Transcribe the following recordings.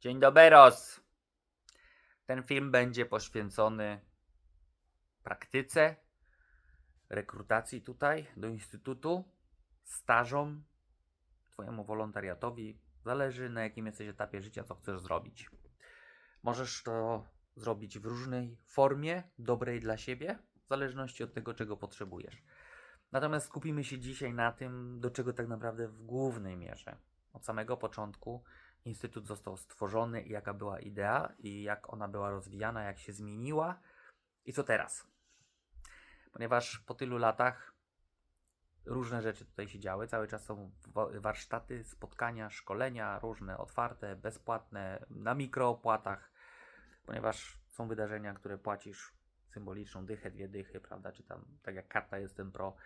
Dzień doberos! Ten film będzie poświęcony praktyce, rekrutacji tutaj do instytutu, stażom, twojemu wolontariatowi. Zależy na jakim jesteś etapie życia, co chcesz zrobić. Możesz to zrobić w różnej formie, dobrej dla siebie, w zależności od tego, czego potrzebujesz. Natomiast skupimy się dzisiaj na tym, do czego tak naprawdę w głównej mierze od samego początku Instytut został stworzony, jaka była idea i jak ona była rozwijana, jak się zmieniła i co teraz. Ponieważ po tylu latach różne rzeczy tutaj się działy, cały czas są wa- warsztaty, spotkania, szkolenia, różne otwarte, bezpłatne, na mikroopłatach, ponieważ są wydarzenia, które płacisz symboliczną dychę, dwie dychy, prawda, czy tam, tak jak karta Jestem Pro,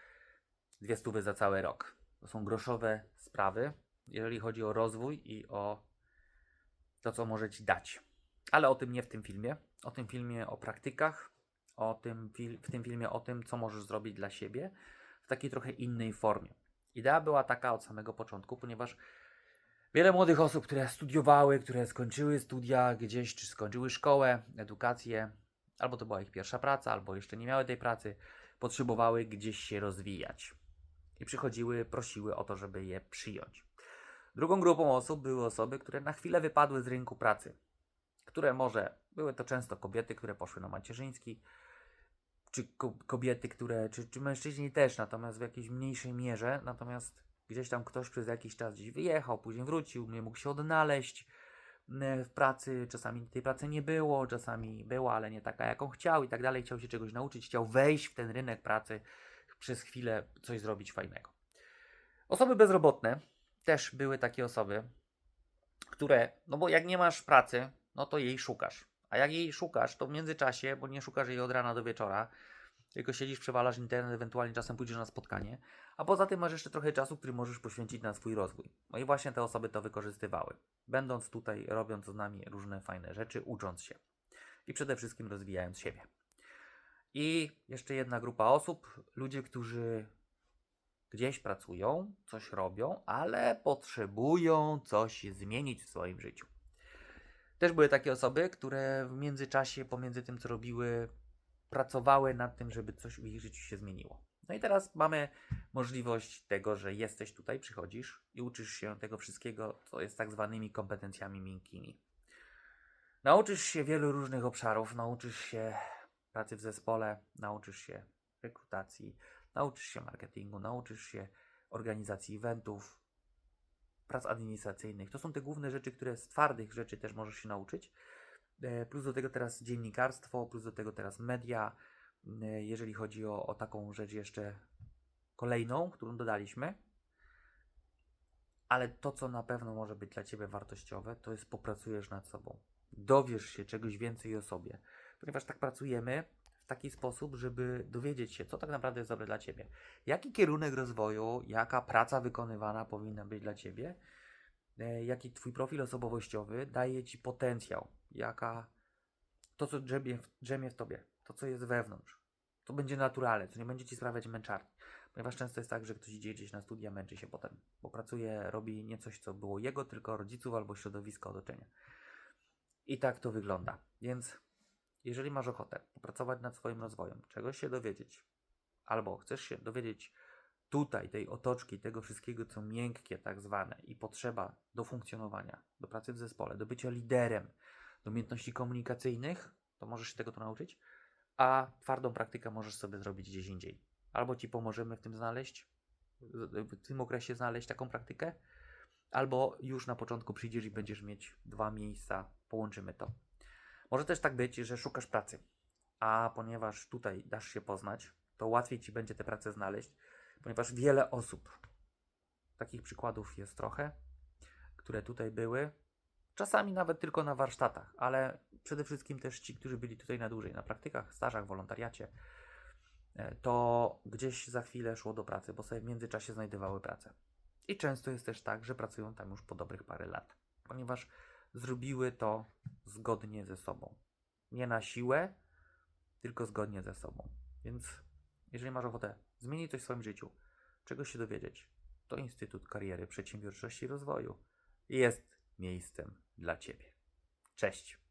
dwie stówy za cały rok. To są groszowe sprawy, jeżeli chodzi o rozwój i o to, co może Ci dać. Ale o tym nie w tym filmie. O tym filmie o praktykach, o tym w tym filmie o tym, co możesz zrobić dla siebie w takiej trochę innej formie. Idea była taka od samego początku, ponieważ wiele młodych osób, które studiowały, które skończyły studia gdzieś, czy skończyły szkołę, edukację, albo to była ich pierwsza praca, albo jeszcze nie miały tej pracy, potrzebowały gdzieś się rozwijać. I przychodziły, prosiły o to, żeby je przyjąć. Drugą grupą osób były osoby, które na chwilę wypadły z rynku pracy, które może były to często kobiety, które poszły na macierzyński, czy ko- kobiety, które, czy, czy mężczyźni też, natomiast w jakiejś mniejszej mierze, natomiast gdzieś tam ktoś przez jakiś czas gdzieś wyjechał, później wrócił, nie mógł się odnaleźć e, w pracy, czasami tej pracy nie było, czasami była, ale nie taka, jaką chciał i tak dalej, chciał się czegoś nauczyć, chciał wejść w ten rynek pracy, przez chwilę coś zrobić fajnego. Osoby bezrobotne, też były takie osoby, które, no bo jak nie masz pracy, no to jej szukasz. A jak jej szukasz, to w międzyczasie, bo nie szukasz jej od rana do wieczora, tylko siedzisz, przewalasz internet, ewentualnie czasem pójdziesz na spotkanie, a poza tym masz jeszcze trochę czasu, który możesz poświęcić na swój rozwój. No i właśnie te osoby to wykorzystywały, będąc tutaj, robiąc z nami różne fajne rzeczy, ucząc się i przede wszystkim rozwijając siebie. I jeszcze jedna grupa osób, ludzie, którzy gdzieś pracują, coś robią, ale potrzebują coś zmienić w swoim życiu. Też były takie osoby, które w międzyczasie, pomiędzy tym, co robiły, pracowały nad tym, żeby coś w ich życiu się zmieniło. No i teraz mamy możliwość tego, że jesteś tutaj, przychodzisz i uczysz się tego wszystkiego, co jest tak zwanymi kompetencjami miękkimi. Nauczysz się wielu różnych obszarów, nauczysz się pracy w zespole, nauczysz się rekrutacji, nauczysz się marketingu, nauczysz się organizacji eventów, prac administracyjnych. To są te główne rzeczy, które z twardych rzeczy też możesz się nauczyć. E, Plus do tego teraz dziennikarstwo, plus do tego teraz media. E, Jeżeli chodzi o, o taką rzecz jeszcze kolejną, którą dodaliśmy. Ale to, co na pewno może być dla Ciebie wartościowe, to jest popracujesz nad sobą. Dowiesz się czegoś więcej o sobie. Ponieważ tak pracujemy w taki sposób, żeby dowiedzieć się, co tak naprawdę jest dobre dla Ciebie. Jaki kierunek rozwoju, jaka praca wykonywana powinna być dla Ciebie, e, jaki Twój profil osobowościowy daje Ci potencjał, jaka to, co drzemie, w- drzemie w Tobie, to, co jest wewnątrz. To będzie naturalne, to nie będzie Ci sprawiać męczarni. Ponieważ często jest tak, że ktoś idzie gdzieś na studia, męczy się potem, bo pracuje, robi nie coś, co było jego, tylko rodziców albo środowiska otoczenia. I tak to wygląda. Więc jeżeli masz ochotę popracować nad swoim rozwojem, czegoś się dowiedzieć, albo chcesz się dowiedzieć tutaj, tej otoczki, tego wszystkiego, co miękkie, tak zwane, i potrzeba do funkcjonowania, do pracy w zespole, do bycia liderem, do umiejętności komunikacyjnych, to możesz się tego tu nauczyć, a twardą praktykę możesz sobie zrobić gdzieś indziej. Albo ci pomożemy w tym znaleźć, w tym okresie znaleźć taką praktykę, albo już na początku przyjdziesz i będziesz mieć dwa miejsca, połączymy to. Może też tak być, że szukasz pracy, a ponieważ tutaj dasz się poznać, to łatwiej ci będzie tę pracę znaleźć, ponieważ wiele osób, takich przykładów jest trochę, które tutaj były, czasami nawet tylko na warsztatach, ale przede wszystkim też ci, którzy byli tutaj na dłużej, na praktykach, stażach, wolontariacie, e, to gdzieś za chwilę szło do pracy, bo sobie w międzyczasie znajdowały pracę. I często jest też tak, że pracują tam już po dobrych parę lat, ponieważ zrobiły to zgodnie ze sobą. Nie na siłę, tylko zgodnie ze sobą. Więc jeżeli masz ochotę zmienić coś w swoim życiu, czegoś się dowiedzieć, to Instytut Kariery, Przedsiębiorczości i Rozwoju jest miejscem dla Ciebie. Cześć.